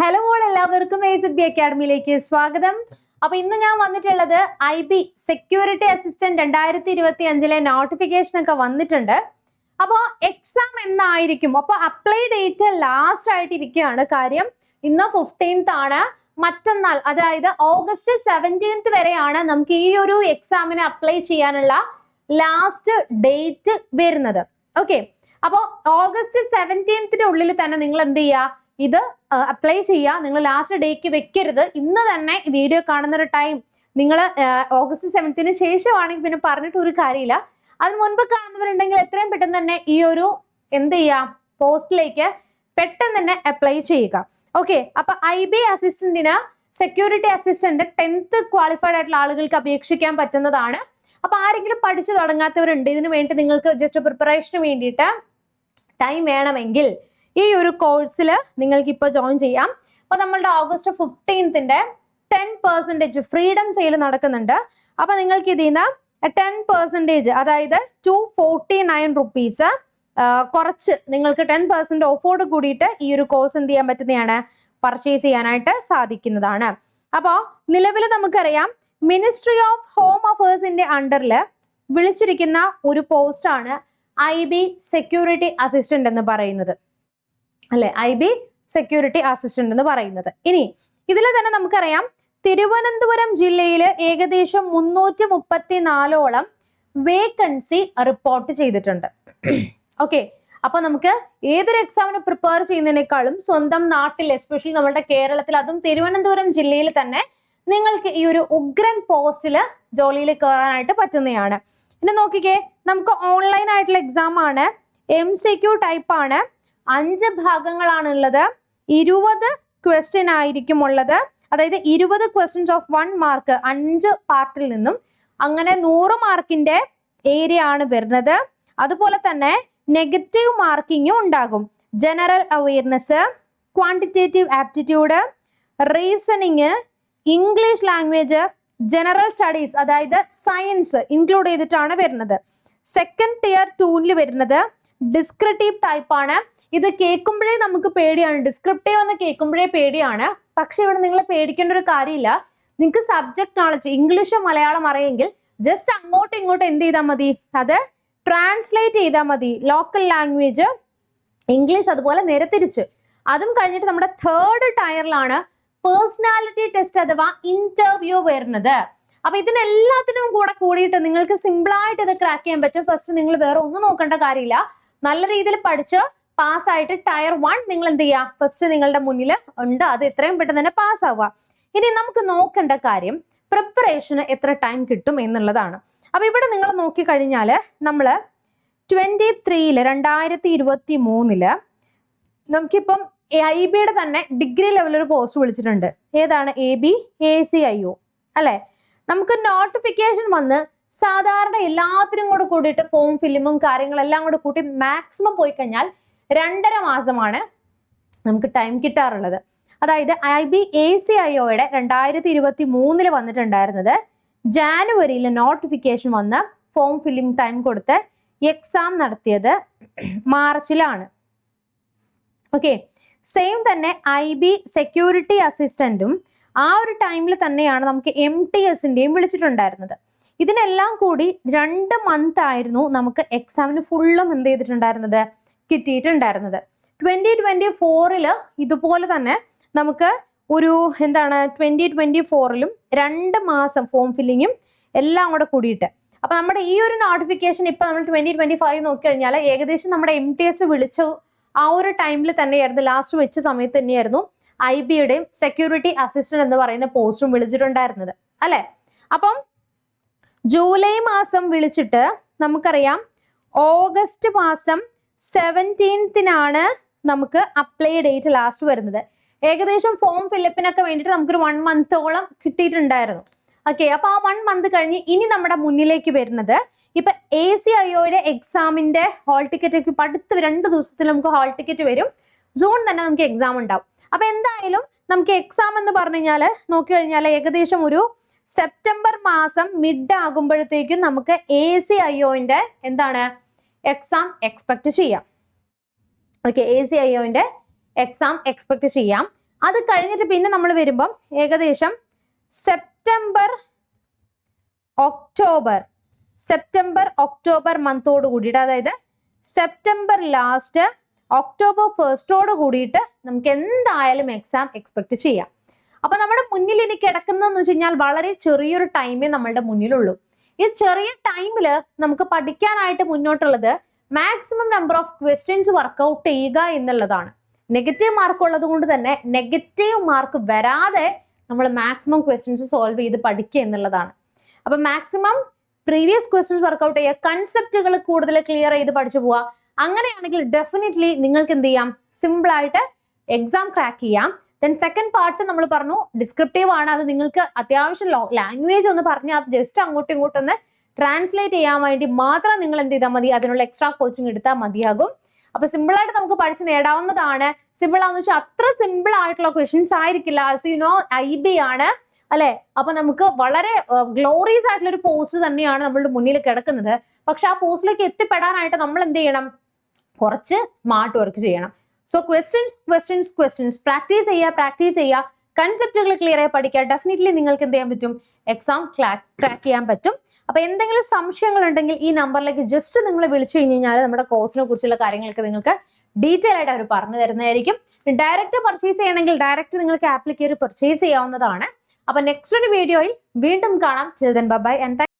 Hello മോൾ എല്ലാവർക്കും A C B അക്കാഡമിയിലേക്ക് സ്വാഗതം. അപ്പൊ ഇന്ന് ഞാൻ വന്നിട്ടുള്ളത് ഐ ബി സെക്യൂരിറ്റി അസിസ്റ്റന്റ് രണ്ടായിരത്തി ഇരുപത്തി അഞ്ചിലെ നോട്ടിഫിക്കേഷൻ ഒക്കെ വന്നിട്ടുണ്ട്. അപ്പോൾ എക്സാം എന്നായിരിക്കും. അപ്പൊ അപ്ലൈ ഡേറ്റ് ലാസ്റ്റ് ആയിട്ട് ഇരിക്കുകയാണ് കാര്യം. ഇന്ന് ഫിഫ്റ്റീൻത്ത് ആണ്. മറ്റന്നാൾ അതായത് ഓഗസ്റ്റ് സെവന്റീൻത്ത് വരെയാണ് നമുക്ക് ഈ ഒരു എക്സാമിന് അപ്ലൈ ചെയ്യാനുള്ള ലാസ്റ്റ് ഡേറ്റ് വരുന്നത്. ഓക്കെ അപ്പോൾ ഓഗസ്റ്റ് സെവന്റീൻത്തിന്റെ ഉള്ളിൽ തന്നെ നിങ്ങൾ എന്ത് ചെയ്യുക? ഇത് അപ്ലൈ ചെയ്യുക നിങ്ങൾ ലാസ്റ്റ് ഡേക്ക് വെക്കരുത്. ഇന്ന് തന്നെ വീഡിയോ കാണുന്ന ഒരു ടൈം നിങ്ങൾ ഓഗസ്റ്റ് സെവൻത്തിന് ശേഷമാണെങ്കിൽ പിന്നെ പറഞ്ഞിട്ട് ഒരു കാര്യമില്ല. അതിന് മുൻപ് കാണുന്നവരുണ്ടെങ്കിൽ എത്രയും പെട്ടെന്ന് തന്നെ ഈ ഒരു എന്ത് ചെയ്യാം? പോസ്റ്റിലേക്ക് പെട്ടെന്ന് തന്നെ അപ്ലൈ ചെയ്യുക. ഓക്കെ അപ്പൊ ഐ ബി അസിസ്റ്റന്റിന് സെക്യൂരിറ്റി അസിസ്റ്റന്റ് ടെൻത്ത് ക്വാളിഫൈഡ് ആയിട്ടുള്ള ആളുകൾക്ക് അപേക്ഷിക്കാൻ പറ്റുന്നതാണ്. അപ്പൊ ആരെങ്കിലും പഠിച്ചു തുടങ്ങാത്തവരുണ്ട് ഇതിനു വേണ്ടി നിങ്ങൾക്ക് ജസ്റ്റ് പ്രിപ്പറേഷന് വേണ്ടിയിട്ട് ടൈം വേണമെങ്കിൽ ഈ ഒരു കോഴ്സിൽ നിങ്ങൾക്ക് ഇപ്പോൾ ജോയിൻ ചെയ്യാം. അപ്പോൾ നമ്മളുടെ ഓഗസ്റ്റ് ഫിഫ്റ്റീൻത്തിന്റെ ടെൻ പെർസെന്റേജ് ഫ്രീഡം സെയിൽ നടക്കുന്നുണ്ട്. അപ്പോൾ നിങ്ങൾക്ക് ഇതിൽ നിന്ന് ടെൻ പെർസെന്റേജ് അതായത് ടു ഫോർട്ടി നയൻ റുപ്പീസ് കുറച്ച് നിങ്ങൾക്ക് ടെൻ പെർസെന്റ് ഓഫോട് കൂടിയിട്ട് ഈ ഒരു കോഴ്സ് എന്ത് ചെയ്യാൻ പറ്റുന്നതാണ്? പർച്ചേസ് ചെയ്യാനായിട്ട് സാധിക്കുന്നതാണ്. അപ്പോൾ നിലവിൽ നമുക്കറിയാം മിനിസ്ട്രി ഓഫ് ഹോം അഫേഴ്സിന്റെ അണ്ടറിൽ വിളിച്ചിരിക്കുന്ന ഒരു പോസ്റ്റാണ് ഐ ബി സെക്യൂരിറ്റി അസിസ്റ്റന്റ് എന്ന് പറയുന്നത്. അല്ലെ? ഐ ബി സെക്യൂരിറ്റി അസിസ്റ്റന്റ് എന്ന് പറയുന്നത്. ഇനി ഇതിൽ തന്നെ നമുക്കറിയാം തിരുവനന്തപുരം ജില്ലയിൽ ഏകദേശം മുന്നൂറ്റി മുപ്പത്തി നാലോളം വേക്കൻസി റിപ്പോർട്ട് ചെയ്തിട്ടുണ്ട്. ഓക്കെ അപ്പൊ നമുക്ക് ഏതൊരു എക്സാമിന് പ്രിപ്പയർ ചെയ്യുന്നതിനേക്കാളും സ്വന്തം നാട്ടിൽ എസ്പെഷ്യലി നമ്മുടെ കേരളത്തിൽ അതും തിരുവനന്തപുരം ജില്ലയിൽ തന്നെ നിങ്ങൾക്ക് ഈ ഒരു ഉഗ്രൻ പോസ്റ്റിൽ ജോലിയിൽ കയറാനായിട്ട് പറ്റുന്നതാണ്. ഇനി നോക്കിക്കേ നമുക്ക് ഓൺലൈൻ ആയിട്ടുള്ള എക്സാം ആണ്. എം സി ക്യു ടൈപ്പ് ആണ്. അഞ്ച് ഭാഗങ്ങളാണ് ഉള്ളത് ഇരുപത് ക്വസ്റ്റ്യൻ ആയിരിക്കും ഉള്ളത് അതായത് ഇരുപത് ക്വസ്റ്റ്യൻസ് ഓഫ് വൺ മാർക്ക് അഞ്ച് പാർട്ടിൽ നിന്നും അങ്ങനെ നൂറ് മാർക്കിന്റെ ഏരിയ ആണ് വരുന്നത്. അതുപോലെ തന്നെ നെഗറ്റീവ് മാർക്കിങ്ങും ഉണ്ടാകും. General awareness quantitative aptitude reasoning English language general studies അതായത് സയൻസ് ഇൻക്ലൂഡ് ചെയ്തിട്ടാണ് വരുന്നത്. സെക്കൻഡ് ടിയർ ടൂനിൽ വരുന്നത്. ഡിസ്ക്രിപ്റ്റീവ് ടൈപ്പ് ആണ്. ഇത് കേൾക്കുമ്പോഴേ നമുക്ക് പേടിയാണ്. ഡിസ്ക്രിപ്റ്റീവ് എന്ന് കേൾക്കുമ്പോഴേ പേടിയാണ്. പക്ഷെ ഇവിടെ നിങ്ങൾ പേടിക്കേണ്ട ഒരു കാര്യമില്ല. നിങ്ങൾക്ക് സബ്ജക്ട് നോളജ് ഇംഗ്ലീഷ് മലയാളം അറിയെങ്കിൽ ജസ്റ്റ് അങ്ങോട്ടും ഇങ്ങോട്ടും എന്ത് ചെയ്താൽ മതി? അത് ട്രാൻസ്ലേറ്റ് ചെയ്താൽ മതി. ലോക്കൽ ലാംഗ്വേജ് ഇംഗ്ലീഷ് അതുപോലെ നിരത്തിരിച്ച് അതും കഴിഞ്ഞിട്ട് നമ്മുടെ തേർഡ് ടയറിലാണ് പേഴ്സണാലിറ്റി ടെസ്റ്റ് അഥവാ ഇന്റർവ്യൂ വരുന്നത്. അപ്പൊ ഇതിനെല്ലാത്തിനും കൂടെ കൂടിയിട്ട് നിങ്ങൾക്ക് സിമ്പിളായിട്ട് ഇത് ക്രാക്ക് ചെയ്യാൻ പറ്റും. ഫസ്റ്റ് നിങ്ങൾ വേറെ ഒന്നും നോക്കേണ്ട കാര്യമില്ല. നല്ല രീതിയിൽ പഠിച്ച് പാസ്സായിട്ട് ടയർ വൺ നിങ്ങൾ എന്ത് ചെയ്യുക ഫസ്റ്റ് നിങ്ങളുടെ മുന്നിൽ ഉണ്ട്. അത് എത്രയും പെട്ടെന്ന് തന്നെ പാസ് ആവുക ഇനി നമുക്ക് നോക്കേണ്ട കാര്യം പ്രിപ്പറേഷന് എത്ര ടൈം കിട്ടും എന്നുള്ളതാണ്. അപ്പൊ ഇവിടെ നിങ്ങൾ നോക്കിക്കഴിഞ്ഞാൽ നമ്മൾ ട്വന്റി ത്രീയിൽ രണ്ടായിരത്തി ഇരുപത്തി മൂന്നിൽ നമുക്കിപ്പം ഐ ബിയുടെ തന്നെ ഡിഗ്രി ലെവൽ ഒരു പോസ്റ്റ് വിളിച്ചിട്ടുണ്ട്. ഏതാണ്? A B A C I O അല്ലെ? നമുക്ക് നോട്ടിഫിക്കേഷൻ വന്ന് സാധാരണ എല്ലാത്തിനും കൂടെ കൂടിയിട്ട് ഫോം ഫിലിമും കാര്യങ്ങളെല്ലാം കൂടെ കൂട്ടി മാക്സിമം പോയി കഴിഞ്ഞാൽ രണ്ടര മാസമാണ് നമുക്ക് ടൈം കിട്ടാറുള്ളത്. അതായത് I B A C I ഒയുടെ രണ്ടായിരത്തി ഇരുപത്തി മൂന്നിൽ വന്നിട്ടുണ്ടായിരുന്നത് ജാനുവരിയിൽ നോട്ടിഫിക്കേഷൻ വന്ന് ഫോം ഫില്ലിംഗ് ടൈം കൊടുത്ത് എക്സാം നടത്തിയത് മാർച്ചിലാണ്. ഓക്കെ സെയിം തന്നെ ഐ ബി സെക്യൂരിറ്റി അസിസ്റ്റന്റും ആ ഒരു ടൈമിൽ തന്നെയാണ് നമുക്ക് എം ടി എസിന്റെയും വിളിച്ചിട്ടുണ്ടായിരുന്നത്. ഇതിനെല്ലാം കൂടി രണ്ട് മന്ത് ആയിരുന്നു നമുക്ക് എക്സാമിന് ഫുള്ളും എന്ത് ചെയ്തിട്ടുണ്ടായിരുന്നത്? കിട്ടിയിട്ടുണ്ടായിരുന്നത്. ട്വന്റി ട്വന്റി ഫോറിൽ ഇതുപോലെ തന്നെ നമുക്ക് ഒരു എന്താണ് ട്വന്റി ട്വന്റി ഫോറിലും രണ്ട് മാസം ഫോം ഫില്ലിങ്ങും എല്ലാം കൂടെ കൂടിയിട്ട്. അപ്പൊ നമ്മുടെ ഈ ഒരു നോട്ടിഫിക്കേഷൻ ഇപ്പൊ നമ്മൾ ട്വന്റി ട്വന്റി ഫൈവ് നോക്കിക്കഴിഞ്ഞാൽ ഏകദേശം നമ്മുടെ എം ടി എസ് വിളിച്ച ആ ഒരു ടൈമിൽ തന്നെയായിരുന്നു. ലാസ്റ്റ് വെച്ച സമയത്ത് തന്നെയായിരുന്നു ഐ ബിയുടെയും സെക്യൂരിറ്റി അസിസ്റ്റന്റ് എന്ന് പറയുന്ന പോസ്റ്റും വിളിച്ചിട്ടുണ്ടായിരുന്നത്. അല്ലേ? അപ്പം ജൂലൈ മാസം വിളിച്ചിട്ട് നമുക്കറിയാം ഓഗസ്റ്റ് മാസം സെവന്റീൻത്തിനാണ് നമുക്ക് അപ്ലൈ ഡേറ്റ് ലാസ്റ്റ് വരുന്നത്. ഏകദേശം ഫോം ഫില്ലപ്പിനൊക്കെ വേണ്ടിയിട്ട് നമുക്കൊരു വൺ മന്തോളം കിട്ടിയിട്ടുണ്ടായിരുന്നു. ഓക്കെ അപ്പോൾ ആ വൺ മന്ത് കഴിഞ്ഞ് ഇനി നമ്മുടെ മുന്നിലേക്ക് വരുന്നത് ഇപ്പൊ എ സി ഐ ഒയുടെ എക്സാമിന്റെ ഹാൾ ടിക്കറ്റ് ഒക്കെ അടുത്ത രണ്ട് ദിവസത്തിൽ നമുക്ക് ഹാൾ ടിക്കറ്റ് വരും. ജൂൺ തന്നെ നമുക്ക് എക്സാം ഉണ്ടാവും. അപ്പൊ എന്തായാലും നമുക്ക് എക്സാം എന്ന് പറഞ്ഞു കഴിഞ്ഞാൽ ഏകദേശം ഒരു സെപ്റ്റംബർ മാസം മിഡ് ആകുമ്പോഴത്തേക്കും നമുക്ക് എ സി ഐ ഒന്റെ എന്താണ് എക്സാം എക്സ്പെക്ട് ചെയ്യാം. ഓക്കെ എ സി ഐ ഒന്റെ എക്സാം എക്സ്പെക്ട് ചെയ്യാം. അത് കഴിഞ്ഞിട്ട് പിന്നെ നമ്മൾ വരുമ്പം ഏകദേശം സെപ്റ്റംബർ ഒക്ടോബർ സെപ്റ്റംബർ ഒക്ടോബർ മന്തോട് കൂടിയിട്ട് അതായത് സെപ്റ്റംബർ ലാസ്റ്റ് ഒക്ടോബർ ഫസ്റ്റോട് കൂടിയിട്ട് നമുക്ക് എന്തായാലും എക്സാം എക്സ്പെക്ട് ചെയ്യാം. അപ്പൊ നമ്മുടെ മുന്നിൽ ഇനി കിടക്കുന്നതെന്ന് വെച്ച് കഴിഞ്ഞാൽ വളരെ ചെറിയൊരു ടൈമേ നമ്മളുടെ മുന്നിലുള്ളൂ. ഈ ചെറിയ ടൈമിൽ നമുക്ക് പഠിക്കാനായിട്ട് മുന്നോട്ടുള്ളത് maximum number of questions work out ചെയ്യുക എന്നുള്ളതാണ്. നെഗറ്റീവ് മാർക്ക് ഉള്ളത് കൊണ്ട് തന്നെ നെഗറ്റീവ് മാർക്ക് വരാതെ നമ്മൾ മാക്സിമം ക്വസ്റ്റ്യൻസ് സോൾവ് ചെയ്ത് പഠിക്കുക എന്നുള്ളതാണ്. അപ്പൊ മാക്സിമം പ്രീവിയസ് ക്വസ്റ്റ്യൻസ് വർക്കൗട്ട് ചെയ്യുക കൺസെപ്റ്റുകൾ കൂടുതൽ ക്ലിയർ ചെയ്ത് പഠിച്ചു പോവുക. അങ്ങനെയാണെങ്കിൽ ഡെഫിനറ്റ്ലി നിങ്ങൾക്ക് എന്ത് ചെയ്യാം? സിമ്പിൾ ആയിട്ട് എക്സാം ക്രാക്ക് ചെയ്യാം. ദെൻ സെക്കൻഡ് പാർട്ട് നമ്മൾ പറഞ്ഞു ഡിസ്ക്രിപ്റ്റീവ് ആണ്. അത് നിങ്ങൾക്ക് അത്യാവശ്യം ലാംഗ്വേജ് ഒന്ന് പറഞ്ഞാൽ ജസ്റ്റ് അങ്ങോട്ടും ഇങ്ങോട്ടും ഒന്ന് ട്രാൻസ്ലേറ്റ് ചെയ്യാൻ വേണ്ടി മാത്രം നിങ്ങൾ എന്ത് ചെയ്താൽ മതി. അതിനുള്ള എക്സ്ട്രാ കോച്ചിങ് എടുത്താൽ മതിയാകും. അപ്പൊ സിമ്പിൾ ആയിട്ട് നമുക്ക് പഠിച്ച് നേടാവുന്നതാണ്. സിമ്പിൾ ആണെന്ന് വെച്ചാൽ അത്ര സിമ്പിൾ ആയിട്ടുള്ള ക്വസ്റ്റ്യൻസ് ആയിരിക്കില്ല. As you know I B ആണ്. അല്ലെ? അപ്പൊ നമുക്ക് വളരെ ഗ്ലോറിയസ് ആയിട്ടുള്ള ഒരു പോസ്റ്റ് തന്നെയാണ് നമ്മളുടെ മുന്നിൽ കിടക്കുന്നത്. പക്ഷെ ആ പോസ്റ്റിലേക്ക് എത്തിപ്പെടാനായിട്ട് നമ്മൾ എന്ത് ചെയ്യണം? കുറച്ച് സ്മാർട്ട് വർക്ക് ചെയ്യണം. So questions questions questions practice ചെയ്യുക പ്രാക്ടീസ് ചെയ്യുക. കൺസെപ്റ്റുകൾ ക്ലിയർ ആയി പഠിക്കുക. ഡെഫിനറ്റ്ലി നിങ്ങൾക്ക് എന്ത് ചെയ്യാൻ പറ്റും? എക്സാം ക്രാക്ക് ചെയ്യാൻ പറ്റും. അപ്പൊ എന്തെങ്കിലും സംശയങ്ങൾ ഉണ്ടെങ്കിൽ ഈ നമ്പറിലേക്ക് ജസ്റ്റ് നിങ്ങൾ വിളിച്ചു കഴിഞ്ഞ് കഴിഞ്ഞാൽ നമ്മുടെ കോഴ്സിനെ കുറിച്ചുള്ള കാര്യങ്ങളൊക്കെ നിങ്ങൾക്ക് ഡീറ്റെയിൽ ആയിട്ട് അവർ പറഞ്ഞു തരുന്നതായിരിക്കും. ഡയറക്റ്റ് പർച്ചേസ് ചെയ്യണമെങ്കിൽ ഡയറക്റ്റ് നിങ്ങൾക്ക് ആപ്ലിക്കേറ്റ് പർച്ചേസ് ചെയ്യാവുന്നതാണ്. അപ്പൊ നെക്സ്റ്റ് ഒരു വീഡിയോയിൽ വീണ്ടും കാണാം. Children by and